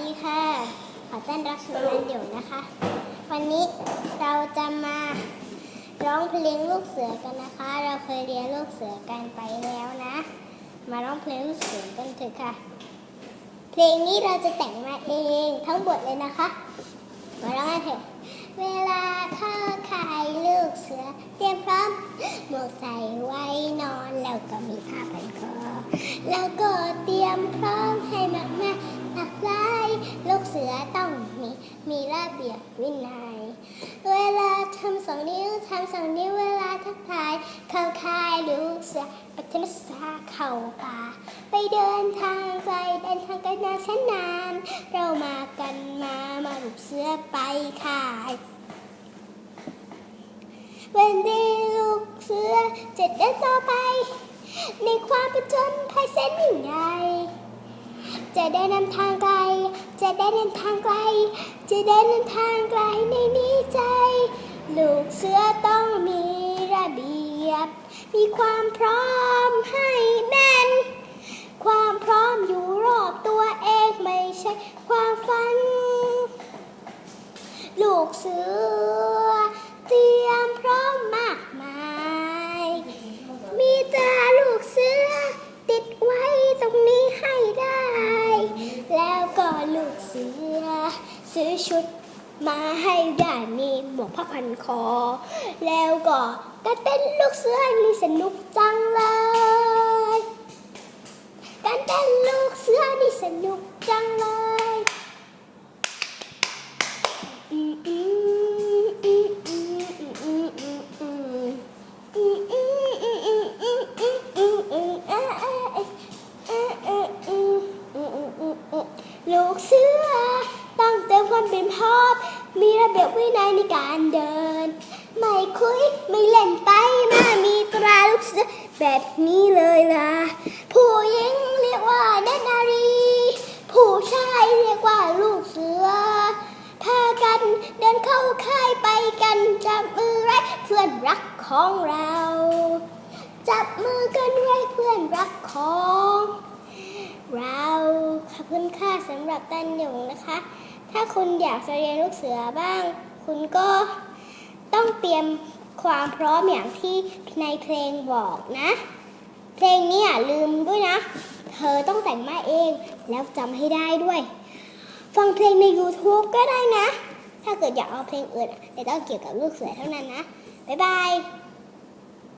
ดีค่ะ ขอต้อนรับสู่นันอยู่ยวนะคะ วันนี้เราจะมาร้องเพลงลูกเสือกันนะคะ เราเคยเรียนลูกเสือกันไปแล้วนะ มาร้องเพลงลูกเสือกันเถอะค่ะ เพลงนี้เราจะแต่งมาเองทั้งหมดเลยนะคะ มาร้องกันเถอะ เวลาเข้าค่ายลูกเสือเตรียมพร้อมหมวกใส่ไว้นอนแล้วก็มีผ้าพันคอแล้วก็เตรียมพร้อมให้มากมา หลากลายลูกเสือต้องมีมีระเบียบวินัย เวลาทำสองนิ้วทำสองนิ้วเวลาทักทาย เข้าค่ายลูกเสือปัทนักศึกษาเข้าป่า ไปเดินทางไกลเดินทางกันนานแสนนาน เรามากันมามาลูกเสือไปค่ายวันดีลูกเสือจะเดินต่อไป ในความประจนภัยแสนยิ่งใหญ่ จะได้นำทางไกล จะได้เดินทางไกล จะได้เดินทางไกลในนี้ใจ ลูกเสือต้องมีระเบียบ มีความพร้อมให้แน่น ความพร้อมอยู่รอบตัวเองไม่ใช่ความฝัน ลูกเสือเต ซื้อชุดมาให้ได้มีหมวกผ้าพันคอ แล้วก็การเต้นลูกเสือนี่สนุกจังเลย การเต้นลูกเสือนี่สนุกจังเลยอืมอืมอืมอืมอืมอืมอืมอืมอืมอืมอืมอืมอืมอืมอืมอ่าอ่าอ่าอ่าอืมอืมอืมอืมอืมลูกเสือ ต้องเติมความเป็นพ่อมีระเบียบวินัยในการเดิน ไม่คุยไม่เล่นไปมามีตราลูกเสือแบบนี้เลยล่ะ ผู้หญิงเรียกว่าเนนารี ผู้ชายเรียกว่าลูกเสือ พากันเดินเข้าค่ายไปกันจับมือไว้เพื่อนรักของเรา จับมือกันไว้เพื่อนรักของเราขอบคุณค่ะสำหรับตันหยงนะคะ ถ้าคุณอยากจะเรียนลูกเสือบ้าง คุณก็ต้องเตรียมความพร้อมอย่างที่ในเพลงบอกนะ เพลงนี้อย่าลืมด้วยนะ เธอต้องแต่งมาเองแล้วจำให้ได้ด้วย ฟังเพลงใน YouTube ก็ได้นะ ถ้าเกิดอยากเอาเพลงอื่นอะแต่ต้องเกี่ยวกับลูกเสือเท่านั้นนะ บ๊ายบาย